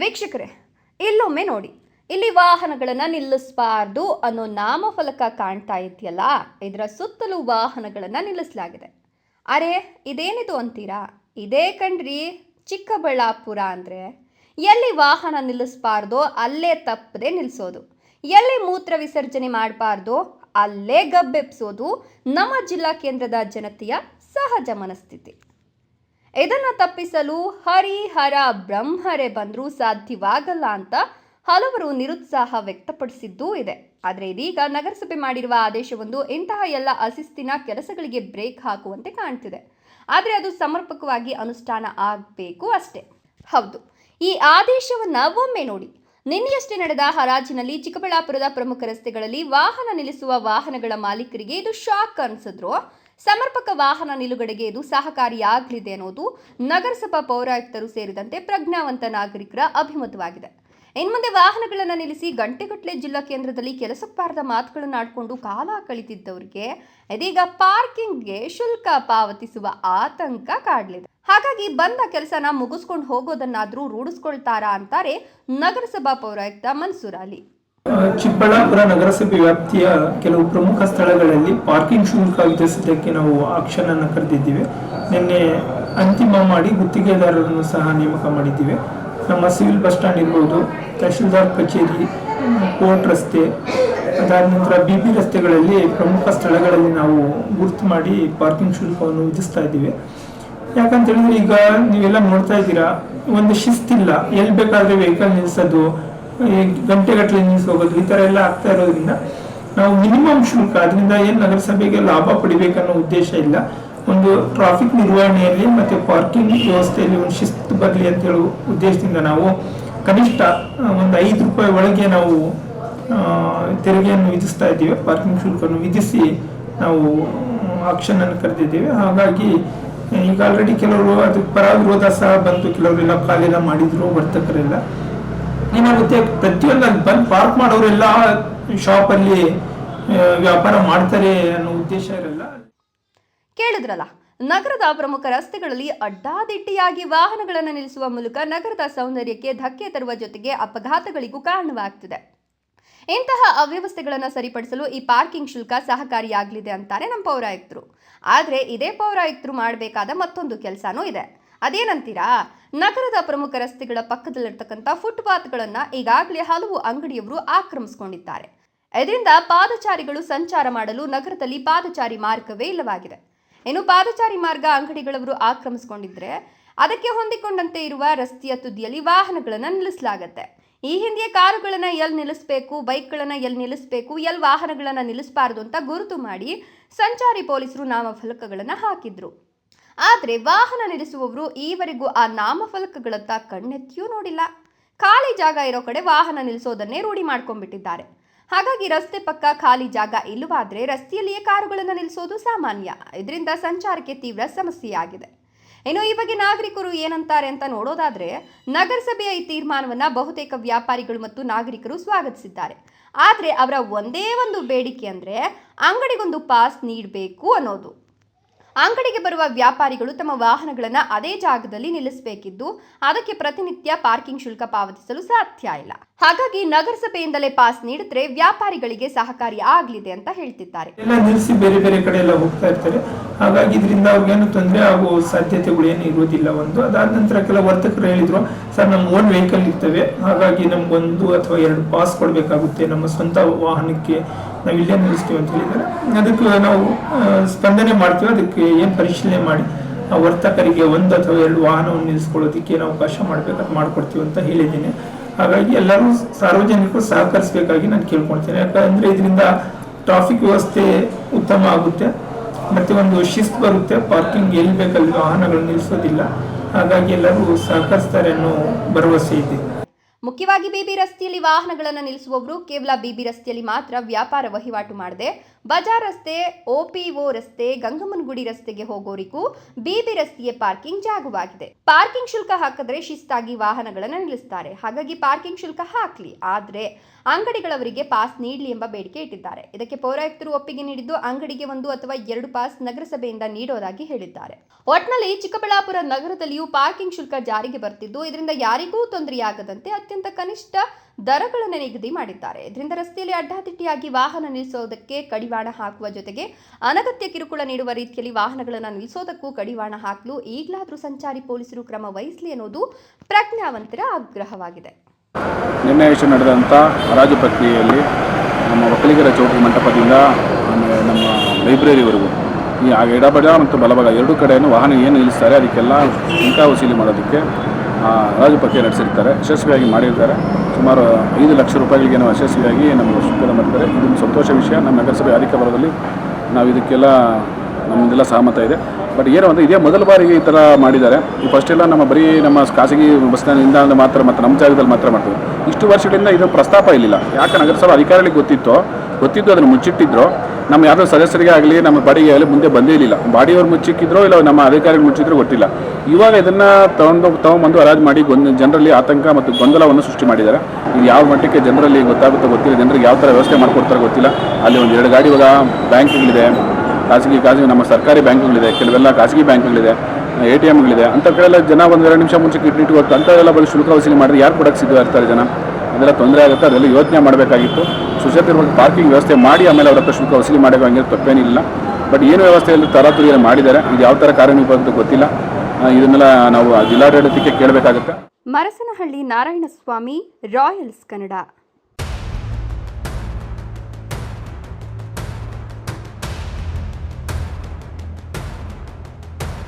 ವೀಕ್ಷಕರೇ, ಇಲ್ಲೊಮ್ಮೆ ನೋಡಿ, ಇಲ್ಲಿ ವಾಹನಗಳನ್ನು ನಿಲ್ಲಿಸಬಾರ್ದು ಅನ್ನೋ ನಾಮಫಲಕ ಕಾಣ್ತಾ ಇದೆಯಲ್ಲ, ಇದರ ಸುತ್ತಲೂ ವಾಹನಗಳನ್ನು ನಿಲ್ಲಿಸಲಾಗಿದೆ. ಅರೆ, ಇದೇನಿದು ಅಂತೀರಾ? ಇದೇ ಕಣ್ರಿ, ಚಿಕ್ಕಬಳ್ಳಾಪುರ ಅಂದರೆ. ಎಲ್ಲಿ ವಾಹನ ನಿಲ್ಲಿಸಬಾರ್ದೋ, ಅಲ್ಲೇ ತಪ್ಪದೆ ನಿಲ್ಲಿಸೋದು ಎಲ್ಲಿ ಮೂತ್ರ ವಿಸರ್ಜನೆ ಮಾಡಬಾರ್ದೋ, ಅಲ್ಲೇ ಗಬ್ಬೆಪ್ಸೋದು ನಮ್ಮ ಜಿಲ್ಲಾ ಕೇಂದ್ರದ ಜನತೆಯ ಸಹಜ ಮನಸ್ಥಿತಿ. ಇದನ್ನು ತಪ್ಪಿಸಲು ಹರಿಹರ ಬ್ರಹ್ಮರೇ ಬಂದರೂ ಸಾಧ್ಯವಾಗಲ್ಲ ಅಂತ ಹಲವರು ನಿರುತ್ಸಾಹ ವ್ಯಕ್ತಪಡಿಸಿದ್ದೂ ಇದೆ. ಆದರೆ ಇದೀಗ ನಗರಸಭೆ ಮಾಡಿರುವ ಆದೇಶವೊಂದು ಇಂತಹ ಎಲ್ಲ ಅಶಿಸ್ತಿನ ಕೆಲಸಗಳಿಗೆ ಬ್ರೇಕ್ ಹಾಕುವಂತೆ ಕಾಣ್ತಿದೆ. ಆದರೆ ಅದು ಸಮರ್ಪಕವಾಗಿ ಅನುಷ್ಠಾನ ಆಗಬೇಕು ಅಷ್ಟೇ. ಹೌದು, ಈ ಆದೇಶವನ್ನ ಒಮ್ಮೆ ನೋಡಿ. ನಿನ್ನೆಯಷ್ಟೇ ನಡೆದ ಹರಾಜಿನಲ್ಲಿ ಚಿಕ್ಕಬಳ್ಳಾಪುರದ ಪ್ರಮುಖ ರಸ್ತೆಗಳಲ್ಲಿ ವಾಹನ ನಿಲ್ಲಿಸುವ ವಾಹನಗಳ ಮಾಲೀಕರಿಗೆ ಇದು ಶಾಕ್ ಅನ್ಸಿದ್ರು? ಸಮರ್ಪಕ ವಾಹನ ನಿಲುಗಡೆಗೆ ಇದು ಸಹಕಾರಿಯಾಗಲಿದೆ ಅನ್ನೋದು ನಗರಸಭಾ ಪೌರಾಯುಕ್ತರು ಸೇರಿದಂತೆ ಪ್ರಜ್ಞಾವಂತ ನಾಗರಿಕರ ಅಭಿಮತವಾಗಿದೆ. ಇನ್ಮುಂದೆ ವಾಹನಗಳನ್ನು ನಿಲ್ಲಿಸಿ ಗಂಟೆಗಟ್ಟಲೆ ಜಿಲ್ಲಾ ಕೇಂದ್ರದಲ್ಲಿ ಕೆಲಸಕ್ಕೆ ಮಾತುಗಳನ್ನು ಆಡ್ಕೊಂಡು ಕಾಲ ಕಳಿತಿದ್ದವರಿಗೆ ಇದೀಗ ಪಾರ್ಕಿಂಗ್ಗೆ ಶುಲ್ಕ ಪಾವತಿಸುವ ಆತಂಕ ಕಾಡಲಿದೆ. ಹಾಗಾಗಿ ಬಂದ ಕೆಲಸನ ಮುಗಿಸ್ಕೊಂಡು ಹೋಗೋದನ್ನಾದರೂ ರೂಢಿಸ್ಕೊಳ್ತಾರಾ ಅಂತಾರೆ ನಗರಸಭಾ ಪೌರಾಯುಕ್ತ ಮನ್ಸೂರ್ ಅಲಿ. ಚಿಕ್ಕಬಳ್ಳಾಪುರ ನಗರಸಭೆ ವ್ಯಾಪ್ತಿಯ ಕೆಲವು ಪ್ರಮುಖ ಸ್ಥಳಗಳಲ್ಲಿ ಪಾರ್ಕಿಂಗ್ ಶುಲ್ಕ ವಿಧಿಸಿದ್ದಕ್ಕೆ ನಾವು ಆಕ್ಷನ್ ಅನ್ನು ಕರೆದಿದ್ದೀವಿ. ನಿನ್ನೆ ಅಂತಿಮ ಮಾಡಿ ಗುತ್ತಿಗೆದಾರರನ್ನು ಸಹ ನೇಮಕ ಮಾಡಿದ್ದೀವಿ. ನಮ್ಮ ಸಿವಿಲ್ ಬಸ್ ಸ್ಟ್ಯಾಂಡ್ ಇರ್ಬೋದು, ತಹಶೀಲ್ದಾರ್ ಕಚೇರಿ, ಕೋರ್ಟ್ ರಸ್ತೆ, ಅದಾದ ನಂತರ ಬಿ ಬಿ ರಸ್ತೆಗಳಲ್ಲಿ ಪ್ರಮುಖ ಸ್ಥಳಗಳಲ್ಲಿ ನಾವು ಗುರುತು ಮಾಡಿ ಪಾರ್ಕಿಂಗ್ ಶುಲ್ಕವನ್ನು ವಿಧಿಸ್ತಾ ಇದ್ದೀವಿ. ಯಾಕಂತ ಹೇಳಿದ್ರೆ ಈಗ ನೀವೆಲ್ಲ ನೋಡ್ತಾ ಇದ್ದೀರಾ, ಒಂದು ಶಿಸ್ತಿಲ್ಲ. ಎಲ್ಲಿ ಬೇಕಾದ್ರೆ ವೆಹಿಕಲ್ ನಿಲ್ಸೋದು ಈ ಗಂಟೆಗಟ್ಟಲೆ ನಿಲ್ಸೋಗೋದು ಈ ತರ ಎಲ್ಲ ಆಗ್ತಾ ಇರೋದ್ರಿಂದ ನಾವು ಮಿನಿಮಮ್ ಶುಲ್ಕ, ಅದರಿಂದ ಏನು ನಗರಸಭೆಗೆ ಲಾಭ ಪಡಿಬೇಕನ್ನೋ ಉದ್ದೇಶ ಇಲ್ಲ. ಒಂದು ಟ್ರಾಫಿಕ್ ನಿರ್ವಹಣೆಯಲ್ಲಿ ಮತ್ತೆ ಪಾರ್ಕಿಂಗ್ ವ್ಯವಸ್ಥೆಯಲ್ಲಿ ಒಂದು ಶಿಸ್ತು ಬರಲಿ ಅಂತ ಹೇಳುವ ಉದ್ದೇಶದಿಂದ ನಾವು ಕನಿಷ್ಠ ಒಂದು ಐದು ರೂಪಾಯಿ ಒಳಗೆ ನಾವು ತೆರಿಗೆಯನ್ನು ವಿಧಿಸ್ತಾ ಇದ್ದೀವಿ. ಪಾರ್ಕಿಂಗ್ ಶುಲ್ಕವನ್ನು ವಿಧಿಸಿ ನಾವು ಆಕ್ಷನ್ ಅನ್ನು ಕರೆದಿದ್ದೇವೆ. ಹಾಗಾಗಿ, ಈಗ ಆಲ್ರೆಡಿ ಕೆಲವರು ಅದಕ್ಕೆ ಪರ ವಿರೋಧ ಸಹ ಬಂತು. ಕೆಲವರೆಲ್ಲ ಕಾಲೆಲ್ಲ ಮಾಡಿದ್ರು, ವರ್ತಕರೆಲ್ಲ. ಏನಾಗುತ್ತೆ ಪ್ರತಿಯೊಂದು ಅಲ್ಲಿ ಪಾರ್ಕ್ ಮಾಡೋರೆಲ್ಲ ಶಾಪಲ್ಲಿ ವ್ಯಾಪಾರ ಮಾಡ್ತಾರೆ ಅನ್ನೋ ಉದ್ದೇಶ ಇರಲ್ಲ. ಕೇಳಿದ್ರಲ್ಲ, ನಗರದ ಪ್ರಮುಖ ರಸ್ತೆಗಳಲ್ಲಿ ಅಡ್ಡಾದಿಡ್ಡಿಯಾಗಿ ವಾಹನಗಳನ್ನು ನಿಲ್ಲಿಸುವ ಮೂಲಕ ನಗರದ ಸೌಂದರ್ಯಕ್ಕೆ ಧಕ್ಕೆ ತರುವ ಜೊತೆಗೆ ಅಪಘಾತಗಳಿಗೂ ಕಾರಣವಾಗ್ತಿದೆ. ಇಂತಹ ಅವ್ಯವಸ್ಥೆಗಳನ್ನು ಸರಿಪಡಿಸಲು ಈ ಪಾರ್ಕಿಂಗ್ ಶುಲ್ಕ ಸಹಕಾರಿಯಾಗಲಿದೆ ಅಂತಾರೆ ನಮ್ಮ ಪೌರಾಯುಕ್ತರು. ಆದರೆ ಇದೇ ಪೌರಾಯುಕ್ತರು ಮಾಡಬೇಕಾದ ಮತ್ತೊಂದು ಕೆಲಸನೂ ಇದೆ. ಅದೇನಂತೀರಾ? ನಗರದ ಪ್ರಮುಖ ರಸ್ತೆಗಳ ಪಕ್ಕದಲ್ಲಿರ್ತಕ್ಕಂಥ ಫುಟ್ಪಾತ್ಗಳನ್ನು ಈಗಾಗಲೇ ಹಲವು ಅಂಗಡಿಯವರು ಆಕ್ರಮಿಸಿಕೊಂಡಿದ್ದಾರೆ. ಇದರಿಂದ ಪಾದಚಾರಿಗಳು ಸಂಚಾರ ಮಾಡಲು ನಗರದಲ್ಲಿ ಪಾದಚಾರಿ ಮಾರ್ಗವೇ ಇಲ್ಲವಾಗಿದೆ. ಇನ್ನು ಪಾದಚಾರಿ ಮಾರ್ಗ ಅಂಗಡಿಗಳವರು ಆಕ್ರಮಿಸಿಕೊಂಡಿದ್ರೆ ಅದಕ್ಕೆ ಹೊಂದಿಕೊಂಡಂತೆ ಇರುವ ರಸ್ತೆಯ ತುದಿಯಲ್ಲಿ ವಾಹನಗಳನ್ನು ನಿಲ್ಲಿಸಲಾಗತ್ತೆ. ಈ ಹಿಂದೆ ಕಾರುಗಳನ್ನು ಎಲ್ಲಿ ನಿಲ್ಲಿಸಬೇಕು, ಬೈಕ್ಗಳನ್ನು ಎಲ್ಲಿ ನಿಲ್ಲಿಸಬೇಕು, ಎಲ್ಲಿ ವಾಹನಗಳನ್ನು ನಿಲ್ಲಿಸಬಾರದು ಅಂತ ಗುರುತು ಮಾಡಿ ಸಂಚಾರಿ ಪೊಲೀಸರು ನಾಮಫಲಕಗಳನ್ನು ಹಾಕಿದ್ರು. ಆದರೆ ವಾಹನ ನಿಲ್ಲಿಸುವವರು ಈವರೆಗೂ ಆ ನಾಮಫಲಕಗಳತ್ತ ಕಣ್ಣೆತ್ತಿಯೂ ನೋಡಿಲ್ಲ. ಖಾಲಿ ಜಾಗ ಇರೋ ಕಡೆ ವಾಹನ ನಿಲ್ಲಿಸೋದನ್ನೇ ರೂಢಿ ಮಾಡ್ಕೊಂಡ್ಬಿಟ್ಟಿದ್ದಾರೆ. ಹಾಗಾಗಿ ರಸ್ತೆ ಪಕ್ಕ ಖಾಲಿ ಜಾಗ ಇಲ್ಲವಾದರೆ ರಸ್ತೆಯಲ್ಲಿಯೇ ಕಾರುಗಳನ್ನು ನಿಲ್ಲಿಸೋದು ಸಾಮಾನ್ಯ. ಇದರಿಂದ ಸಂಚಾರಕ್ಕೆ ತೀವ್ರ ಸಮಸ್ಯೆಯಾಗಿದೆ. ಇನ್ನು ಈ ಬಗ್ಗೆ ನಾಗರಿಕರು ಏನಂತಾರೆ ಅಂತ ನೋಡೋದಾದ್ರೆ ನಗರಸಭೆಯ ಈ ತೀರ್ಮಾನವನ್ನು ಬಹುತೇಕ ವ್ಯಾಪಾರಿಗಳು ಮತ್ತು ನಾಗರಿಕರು ಸ್ವಾಗತಿಸಿದ್ದಾರೆ. ಆದರೆ ಅವರ ಒಂದೇ ಒಂದು ಬೇಡಿಕೆ ಅಂದ್ರೆ ಅಂಗಡಿಗೊಂದು ಪಾಸ್ ನೀಡಬೇಕು ಅನ್ನೋದು. ಅಂಗಡಿಗೆ ಬರುವ ವ್ಯಾಪಾರಿಗಳು ತಮ್ಮ ವಾಹನಗಳನ್ನು ಅದೇ ಜಾಗದಲ್ಲಿ ನಿಲ್ಲಿಸಬೇಕಿದ್ದು, ಅದಕ್ಕೆ ಪ್ರತಿನಿತ್ಯ ಪಾರ್ಕಿಂಗ್ ಶುಲ್ಕ ಪಾವತಿಸಲು ಸಾಧ್ಯ ಇಲ್ಲ. ಹಾಗಾಗಿ ನಗರಸಭೆಯಿಂದಲೇ ಪಾಸ್ ನೀಡಿದ್ರೆ ವ್ಯಾಪಾರಿಗಳಿಗೆ ಸಹಕಾರಿ ಆಗಲಿದೆ ಅಂತ ಹೇಳ್ತಿದ್ದಾರೆ. ನಿಲ್ಲಿಸಿ ಬೇರೆ ಬೇರೆ ಕಡೆ ಎಲ್ಲ ಹೋಗ್ತಾ ಇರ್ತಾರೆ. ಹಾಗಾಗಿ ಇದರಿಂದ ಅವ್ರಿಗೇನು ತೊಂದರೆ ಆಗೋ ಸಾಧ್ಯತೆಗಳು ಏನು ಇರುವುದಿಲ್ಲ ಒಂದು. ಅದಾದ ನಂತರ ಕೆಲವು ವರ್ತಕರು ಹೇಳಿದ್ರು, ಸರ್, ನಮ್ಮ ಓನ್ ವೆಹಿಕಲ್ ಇರ್ತವೆ. ಹಾಗಾಗಿ ನಮ್ಗೊಂದು ಅಥವಾ ಎರಡು ಪಾಸ್ ಕೊಡಬೇಕಾಗುತ್ತೆ. ನಮ್ಮ ಸ್ವಂತ ವಾಹನಕ್ಕೆ ನಾವು ಇಲ್ಲೇ ನಿಲ್ಲಿಸ್ತೀವಿ ಅಂತ ಹೇಳಿದ್ದಾರೆ. ಅದಕ್ಕೆ ನಾವು ಸ್ಪಂದನೆ ಮಾಡ್ತೀವಿ. ಅದಕ್ಕೆ ಏನು ಪರಿಶೀಲನೆ ಮಾಡಿ ವರ್ತಕರಿಗೆ ಒಂದು ಅಥವಾ ಎರಡು ವಾಹನವನ್ನು ನಿಲ್ಲಿಸ್ಕೊಳ್ಳೋದಕ್ಕೆ ನಾವು ಅವಕಾಶ ಮಾಡ್ಬೇಕಾದ್ರೆ ಮಾಡ್ಕೊಡ್ತೀವಿ ಅಂತ ಹೇಳಿದ್ದೀನಿ. ಹಾಗಾಗಿ ಎಲ್ಲರೂ ಸಾರ್ವಜನಿಕರು ಸಹಕರಿಸಬೇಕಾಗಿ ನಾನು ಕೇಳ್ಕೊಳ್ತೇನೆ. ಯಾಕಂದ್ರೆ ಇದರಿಂದ ಟ್ರಾಫಿಕ್ ವ್ಯವಸ್ಥೆ ಉತ್ತಮ ಆಗುತ್ತೆ. ಮತ್ತೆ ಒಂದು ಶಿಸ್ತು ಬರುತ್ತೆ. ಪಾರ್ಕಿಂಗ್ ಎಲ್ಲಿ ಬೇಕಲ್ಲಿ ವಾಹನಗಳು ನಿಲ್ಲಿಸೋದಿಲ್ಲ ಹಾಗಾಗಿ ಎಲ್ಲರೂ ಸಹಕರಿಸ್ತಾರೆ ಅನ್ನೋ ಭರವಸೆ ಇದೆ. ಮುಖ್ಯವಾಗಿ ಬಿಬಿ ರಸ್ತೆಯಲ್ಲಿ ವಾಹನಗಳನ್ನು ನಿಲ್ಲಿಸುವವರು ಕೇವಲ ಬಿಬಿ ರಸ್ತೆಯಲ್ಲಿ ಮಾತ್ರ ವ್ಯಾಪಾರ ವಹಿವಾಟು ಮಾಡದೆ ಬಜಾರ್ ರಸ್ತೆ ಒಪಿಒ ರಸ್ತೆ, ಗಂಗಮ್ಮನಗುಡಿ ರಸ್ತೆಗೆ ಹೋಗೋರಿಗೂ ಬಿಬಿ ರಸ್ತೆಯ ಪಾರ್ಕಿಂಗ್ ಜಾಗವಾಗಿದೆ. ಪಾರ್ಕಿಂಗ್ ಶುಲ್ಕ ಹಾಕಿದ್ರೆ ಶಿಸ್ತಾಗಿ ವಾಹನಗಳನ್ನು ನಿಲ್ಲಿಸ್ತಾರೆ. ಹಾಗಾಗಿ ಪಾರ್ಕಿಂಗ್ ಶುಲ್ಕ ಹಾಕ್ಲಿ. ಆದ್ರೆ ಅಂಗಡಿಗಳವರಿಗೆ ಪಾಸ್ ನೀಡಲಿ ಎಂಬ ಬೇಡಿಕೆ ಇಟ್ಟಿದ್ದಾರೆ. ಇದಕ್ಕೆ ಪೌರಾಯುಕ್ತರು ಒಪ್ಪಿಗೆ ನೀಡಿದ್ದು ಅಂಗಡಿಗೆ ಒಂದು ಅಥವಾ ಎರಡು ಪಾಸ್ ನಗರಸಭೆಯಿಂದ ನೀಡೋದಾಗಿ ಹೇಳಿದ್ದಾರೆ. ಒಟ್ನಲ್ಲಿ ಚಿಕ್ಕಬಳ್ಳಾಪುರ ನಗರದಲ್ಲಿಯೂ ಪಾರ್ಕಿಂಗ್ ಶುಲ್ಕ ಜಾರಿಗೆ ಬರ್ತಿದ್ದು, ಇದರಿಂದ ಯಾರಿಗೂ ತೊಂದರೆಯಾಗದಂತೆ ಅತ್ಯಂತ ಕನಿಷ್ಠ ದರಗಳನ್ನು ನಿಗದಿ ಮಾಡಿದ್ದಾರೆ. ಇದರಿಂದ ರಸ್ತೆಯಲ್ಲಿ ಅಡ್ಡಾದಿಡ್ಡಿಯಾಗಿ ವಾಹನ ನಿಲ್ಲಿಸೋದಕ್ಕೆ ಕಡಿವಾಣ ಹಾಕುವ ಜೊತೆಗೆ ಅನಗತ್ಯ ಕಿರುಕುಳ ನೀಡುವ ರೀತಿಯಲ್ಲಿ ವಾಹನಗಳನ್ನು ನಿಲ್ಲಿಸೋದಕ್ಕೂ ಕಡಿವಾಣ ಹಾಕಲು ಈಗಲಾದರೂ ಸಂಚಾರಿ ಪೊಲೀಸರು ಕ್ರಮ ವಹಿಸಲಿ ಅನ್ನೋದು ಪ್ರಜ್ಞಾವಂತರ ಆಗ್ರಹವಾಗಿದೆ. ನಿನ್ನೆ ವಿಷಯ ನಡೆದಂಥ ಹರಾಜು ಪ್ರಕ್ರಿಯೆಯಲ್ಲಿ ನಮ್ಮ ಒಕ್ಕಲಿಗರ ಚೌಕಿ ಮಂಟಪದಿಂದ ನಮ್ಮ ಲೈಬ್ರರಿವರೆಗೂ ಈ ಎಡಬಡ ಮತ್ತು ಬಲಭಾಗ ಎರಡು ಕಡೆಯನ್ನು ವಾಹನ ಏನು ನಿಲ್ಲಿಸ್ತಾರೆ ಅದಕ್ಕೆಲ್ಲ ಇಂಕಾ ವಸೂಲಿ ಮಾಡೋದಕ್ಕೆ ಹರಾಜು ಪ್ರಕ್ರಿಯೆ ನಡೆಸಿರ್ತಾರೆ. ಯಶಸ್ವಿಯಾಗಿ ಮಾಡಿರ್ತಾರೆ. ಸುಮಾರು ಐದು ಲಕ್ಷ ರೂಪಾಯಿಗಳಿಗೆ ನಾವು ಯಶಸ್ವಿಯಾಗಿ ನಮ್ಮ ಸುಂಕದ ಮಾಡಿದ್ದಾರೆ ಇದೊಂದು ಸಂತೋಷ ವಿಷಯ. ನಮ್ಮ ನಗರಸಭೆ ಆರ್ಥಿಕ ಬರದಲ್ಲಿ ನಾವು ಇದಕ್ಕೆಲ್ಲ ನಮ್ಮದೆಲ್ಲ ಸಹಮತ ಇದೆ. ಬಟ್ ಏನು ಅಂದರೆ ಇದೇ ಮೊದಲ ಬಾರಿಗೆ ಈ ಥರ ಮಾಡಿದ್ದಾರೆ. ಈ ಫಸ್ಟ್ ಎಲ್ಲ ನಮ್ಮ ಬರೀ ನಮ್ಮ ಖಾಸಗಿ ಬಸ್ ನಿಲ್ದಾಣದ ಮಾತ್ರ, ಮತ್ತು ನಮ್ಮ ಜಾಗದಲ್ಲಿ ಮಾತ್ರ ಮಾಡ್ತೀವಿ. ಇಷ್ಟು ವರ್ಷಗಳಿಂದ ಇದು ಪ್ರಸ್ತಾಪ ಇರಲಿಲ್ಲ ಯಾಕೆ ನಗರಸಭಾ ಅಧಿಕಾರಿಗಳಿಗೆ ಗೊತ್ತಿತ್ತೋ ಗೊತ್ತಿದ್ದು ಅದನ್ನು ಮುಚ್ಚಿಟ್ಟಿದ್ರು. ನಮ್ಮ ಯಾರೋ ಸದಸ್ಯರಿಗೆ ಆಗಲಿ, ನಮ್ಮ ಬಾಡಿಗೆ ಆಗಲಿ ಮುಂದೆ ಬಂದೇ ಇರಲಿಲ್ಲ. ಬಾಡಿಯವ್ರು ಮುಚ್ಚಿಕ್ಕಿದ್ರು ಇಲ್ಲ ನಮ್ಮ ಅಧಿಕಾರಿಗಳು ಮುಚ್ಚಿದ್ರು ಗೊತ್ತಿಲ್ಲ. ಇವಾಗ ಇದನ್ನು ತಗೊಂಡು ತಗೊಂಬಂದು ಅರಾಜ್ ಮಾಡಿ ಗೊಂದ ಜನರಲ್ಲಿ ಆತಂಕ ಮತ್ತು ಗೊಂದಲವನ್ನು ಸೃಷ್ಟಿ ಮಾಡಿದ್ದಾರೆ. ಇದು ಯಾವ ಮಟ್ಟಕ್ಕೆ ಜನರಲ್ಲಿ ಗೊತ್ತಾಗುತ್ತೋ ಗೊತ್ತಿಲ್ಲ. ಜನರಿಗೆ ಯಾವ ಥರ ವ್ಯವಸ್ಥೆ ಮಾಡ್ಕೊಡ್ತಾರೋ ಗೊತ್ತಿಲ್ಲ. ಅಲ್ಲಿ ಒಂದು ಎರಡು ಗಾಡಿ ಇವಾಗ ಬ್ಯಾಂಕ್ಗಳಿದೆ. ಖಾಸಗಿ ಖಾಸಗಿ ನಮ್ಮ ಸರ್ಕಾರಿ ಬ್ಯಾಂಕ್ಗಳಿದೆ. ಕೆಲವೆಲ್ಲ ಖಾಸಗಿ ಬ್ಯಾಂಕ್ಗಳಿದೆ. A T ಎಮ್ಗಳಿದೆ. ಅಂತ ಕಡೆಲ್ಲ ಜನ ಒಂದು ಎರಡು ನಿಮಿಷ ಮುಂಚೆ ಇಟ್ಟು ಹೋಗ್ತಾರೆ ಅಂಥವೆಲ್ಲ ಬಳಿ ಶುಲ್ಕ ವಸೂಲಿ ಮಾಡಿದ್ರೆ ಯಾರು ಕೊಡಕ್ಕೆ ಸಿದ್ಧ ಇರ್ತಾರೆ ಜನ? ಅದೆಲ್ಲ ತೊಂದರೆ ಆಗುತ್ತೆ. ಅದೆಲ್ಲ ಯೋಚನೆ ಮಾಡಬೇಕಾಗಿತ್ತು. ಸುಸಜ್ಜಿತವಾಗಿ ಪಾರ್ಕಿಂಗ್ ವ್ಯವಸ್ಥೆ ಮಾಡಿ, ಆಮೇಲೆ ಅವರ ಶುಲ್ಕ ವಸೂಲಿ ಮಾಡಿರೋ ಹಂಗೆ ತಪ್ಪೇನಿಲ್ಲ. ಬಟ್ ಏನು ವ್ಯವಸ್ಥೆಯಲ್ಲಿ ತರಾತುರಿಯಲ್ಲಿ ಮಾಡಿದ್ದಾರೆ. ಇದು ಯಾವ ಥರ ಅಂತ ಗೊತ್ತಿಲ್ಲ. ಇದನ್ನೆಲ್ಲ ನಾವು ಜಿಲ್ಲಾಡಳಿತಕ್ಕೆ ಕೇಳಬೇಕಾಗುತ್ತೆ. ಮರಸನಹಳ್ಳಿ ನಾರಾಯಣಸ್ವಾಮಿ ರಾಯಲ್ಸ್ ಕನ್ನಡ